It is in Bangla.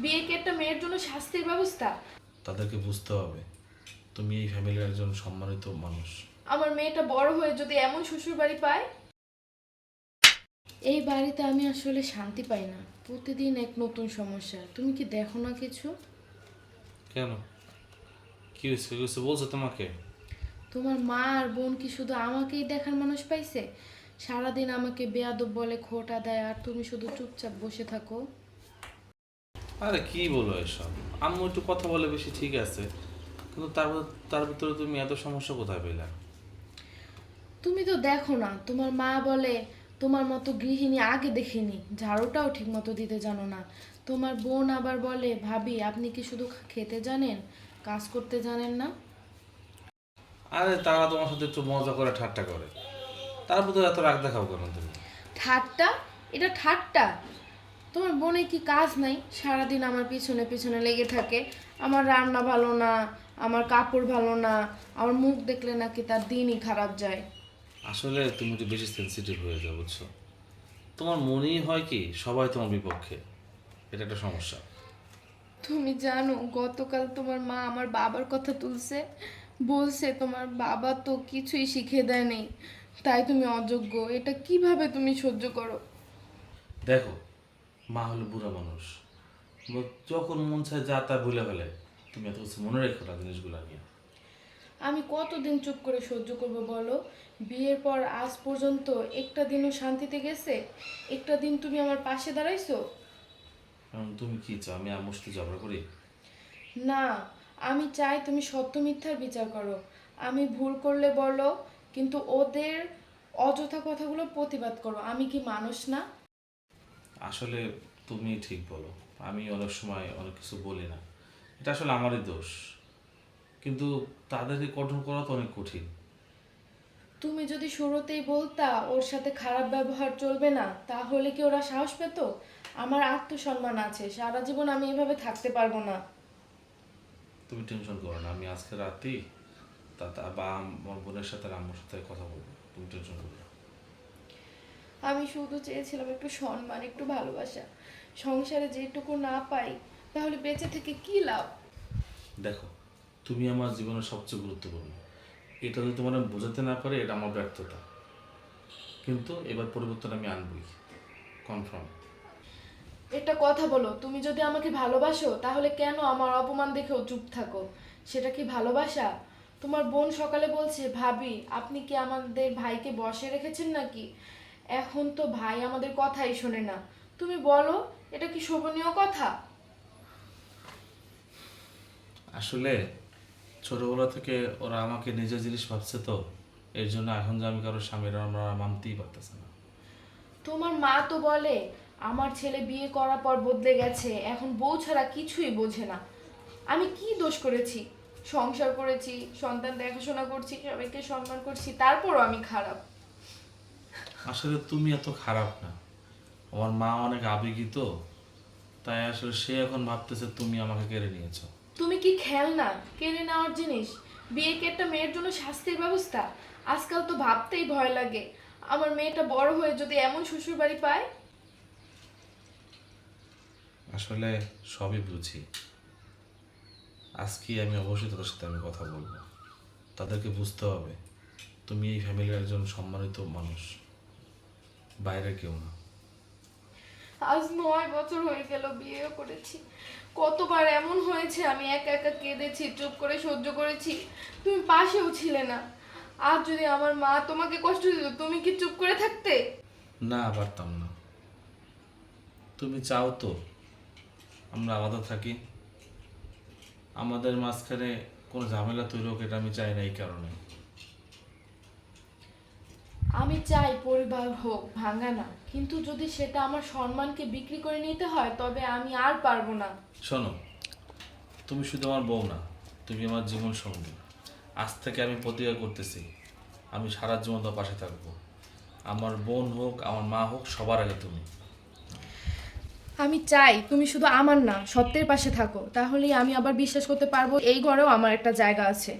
বিয়ে কি একটা মেয়ের জন্য শাস্তির ব্যবস্থা? তাদেরকে বুঝতে হবে তুমি এই ফ্যামিলির একজন সম্মানিত মানুষ। আমার মেয়েটা বড় হয়ে যদি এমন শ্বশুর বাড়ি পায়? এই বাড়িতে আমি আসলে শান্তি পাই না। প্রতিদিন এক নতুন সমস্যা। তুমি কি দেখো না কিছু? কেন? কি হয়েছে? কি হয়েছে? বলছো তোমাকে? তোমার মা আর বোন কি শুধু আমাকেই দেখার মানুষ পাইছে? সারাদিন আমাকে বেয়াদব বলে খোটা দেয় আর তুমি শুধু চুপচাপ বসে থাকো। আরে কি বলো এসব? আম্মু একটু কথা বলে বেশি ঠিক আছে। কিন্তু তার তার ভিতরে তুমি এত সমস্যা কোথায় পেলে? তুমি তো দেখো না তোমার মা বলে তোমার মতো গৃহিণী আগে দেখিনি ঝাড়ুটাও ঠিক মতো দিতে জানো না। তোমার বোন আবার বলে ভাবি আপনি কি শুধু খেতে জানেন? কাজ করতে জানেন না? আরে তারা তোমার সাথে একটু মজা করে ঠাট্টা করে। তার ভিতরে এত রাগ দেখাও কেন তুমি? ঠাট্টা? এটা ঠাট্টা? তোমার বোনে কি কাজ নাই? সারাদিন আমার পিছনে পিছনে লেগে থাকে। আমার রান্না ভালো না আমার কাপড় ভালো না আমার মুখ দেখলে নাকি তার দিনই খারাপ যায়। আসলে তুমি একটু বেশি সেন্সিটিভ হয়ে যাও বুঝছ? তোমার মনেই হয় কি সবাই তোমার বিপক্ষে। এটা একটা সমস্যা। তুমি জানো গতকাল তোমার মা আমার বাবার কথা তুলছে। বলছে তোমার বাবা তো কিছুই শিখে দেয়নি তাই তুমি অযোগ্য। এটা কীভাবে তুমি সহ্য করো? দেখো মা হলো বুড়া মানুষ। যখন মন চায় যা তা ভুলে ফেলে তুমি এত কিছু মনে রেখো না জিনিসগুলো নিয়ে। আমি কতদিন চুপ করে সহ্য করব বলো? বিয়ের পর আজ পর্যন্ত একটা দিনও শান্তিতে গেছে? একটা দিন তুমি আমার পাশে দাঁড়াইছো? তুমি কি চাও আমি আম্মুর সাথে ঝগড়া করি? না আমি চাই তুমি সত্য মিথ্যার বিচার করো। আমি ভুল করলে বলো কিন্তু ওদের অযথা কথাগুলো প্রতিবাদ করো। আমি কি মানুষ না? আসলে তুমি ঠিক বলো। আমি অনেক সময় অনেক কিছু বলি না। এটা আসলে আমারই দোষ। কিন্তু তাদেরকে কঠোর করা তো অনেক কঠিন। তুমি যদি শুরুতেই বলতা ওর সাথে খারাপ ব্যবহার চলবে না তাহলে কি ওরা সাহস পেত? আমার আত্মসম্মান আছে সারা জীবন আমি এভাবে থাকতে পারব না। তুমি টেনশন করো না আমি আজকে রাতেই তা বা আমার বোনের সাথে আম্মুর সাথে কথা বলব। তুমি টেনশন করো না। আমি শুধু চেয়েছিলাম একটু সম্মান একটু ভালোবাসা। সংসারে যেটুকু না পাই তাহলে বেঁচে থেকে কি লাভ? দেখো তুমি আমার জীবনের সবচেয়ে গুরুত্বপূর্ণ। এটা যদি তোমার বোঝাতে না পারি এটা আমার ব্যর্থতা। কিন্তু এবার পরিবর্তন আমি আনবই কনফার্ম একটা কথা বলো তুমি যদি আমাকে ভালোবাসো তাহলে কেন আমার অপমান দেখেও চুপ থাকো? সেটা কি ভালোবাসা? তোমার বোন সকালে বলছে ভাবি আপনি কি আমাদের ভাইকে বসে রেখেছেন নাকি? এখন তো ভাই আমাদের কথাই শোনে না। তুমি বলো এটা কি শোভনীয় কথা? আসলে ছোটবেলা থেকে ওরা আমাকে নিজের জিনিস ভাবছে তো এর জন্য এখন যে আমি কারও স্বামীর আমরা মানতেই পারতেছে না। তোমার মা তো বলে আমার ছেলে বিয়ে করার পর বদলে গেছে এখন বউ ছাড়া কিছুই বোঝে না। আমি কি দোষ করেছি? সংসার করেছি সন্তান দেখাশোনা করছি সবাইকে সম্মান করছি তারপরও আমি খারাপ। আসলে তুমি এত খারাপ না। আমার মা অনেক আবেগী তো তাই আসলে সে এখন ভাবতেছে তুমি আমাকে কেড়ে নিয়েছো। তুমি কি খেলনা কেড়ে নেওয়ার জিনিস? বিয়ে কি একটা মেয়ের জন্য শাস্তির ব্যবস্থা? আজকাল তো ভাবতেই ভয় লাগে। আমার মেয়েটা বড় হয়ে যদি এমন শ্বশুর বাড়ি পায়? আসলে সবই বুঝি। আজকে আমি অবশ্যই তাদের সাথে আমি কথা বলব। তাদেরকে বুঝতে হবে তুমি এই ফ্যামিলির একজন সম্মানিত মানুষ। বাইরের কেউ না। আজ নয় বছর হয়ে গেল বিয়েও করেছি। কতবার এমন হয়েছে আমি একা একা কেঁদেছি চুপ করে সহ্য করেছি। তুমি পাশেও ছিলে না। আর যদি আমার মা তোমাকে কষ্ট দিত তুমি কি চুপ করে থাকতে? না পারতাম না। তুমি চাও তো আমরা আলাদা থাকি। আমাদের মাঝখানে কোনো ঝামেলা তৈরি হোক এটা আমি চাই না এই কারণে। আমি চাই পরিবার হোক ভাঙা না। কিন্তু যদি সেটা আমার সম্মানকে বিক্রি করে নিতে হয় তবে আমি আর পারব না। শোনো তুমি শুধু আমার বউ না তুমি আমার জীবন সঙ্গী। আজ থেকে আমি প্রতিজ্ঞা করতেছি আমি সারা জীবন তোমার পাশে থাকব। আমার বোন হোক আমার মা হোক সবার আগে তুমি। আমি চাই তুমি শুধু আমার না সত্যের পাশে থাকো। তাহলেই আমি আবার বিশ্বাস করতে পারব এই ঘরেও আমার একটা জায়গা আছে।